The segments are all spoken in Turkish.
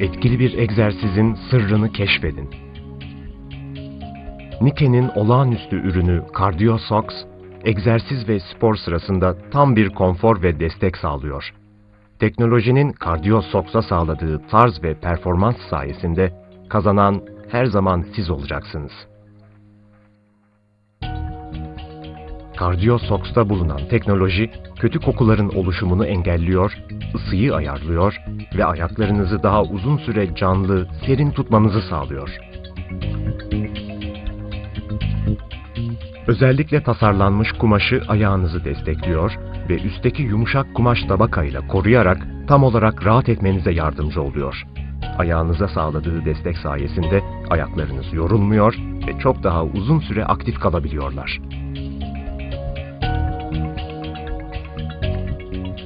etkili bir egzersizin sırrını keşfedin. Nike'nin olağanüstü ürünü CardioSox, egzersiz ve spor sırasında tam bir konfor ve destek sağlıyor. Teknolojinin CardioSox'a sağladığı tarz ve performans sayesinde kazanan her zaman siz olacaksınız. CardioSox'ta bulunan teknoloji, kötü kokuların oluşumunu engelliyor, ısıyı ayarlıyor ve ayaklarınızı daha uzun süre canlı, serin tutmanızı sağlıyor. Özellikle tasarlanmış kumaşı ayağınızı destekliyor ve üstteki yumuşak kumaş tabakayla koruyarak tam olarak rahat etmenize yardımcı oluyor. Ayağınıza sağladığı destek sayesinde ayaklarınız yorulmuyor ve çok daha uzun süre aktif kalabiliyorlar.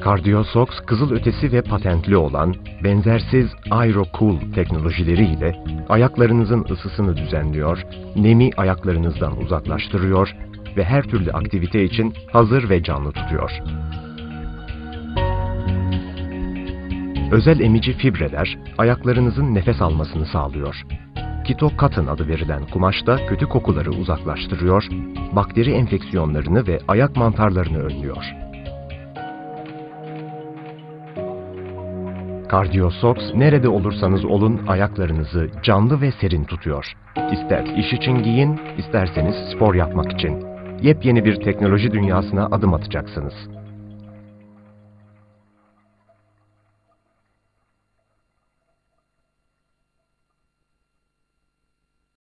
CardioSox kızılötesi ve patentli olan benzersiz AeroCool teknolojileriyle ayaklarınızın ısısını düzenliyor, nemi ayaklarınızdan uzaklaştırıyor ve her türlü aktivite için hazır ve canlı tutuyor. Özel emici fibreler ayaklarınızın nefes almasını sağlıyor. Keto Cotton adı verilen kumaşta kötü kokuları uzaklaştırıyor, bakteri enfeksiyonlarını ve ayak mantarlarını önlüyor. CardioSox nerede olursanız olun ayaklarınızı canlı ve serin tutuyor. İster iş için giyin, isterseniz spor yapmak için. Yepyeni bir teknoloji dünyasına adım atacaksınız.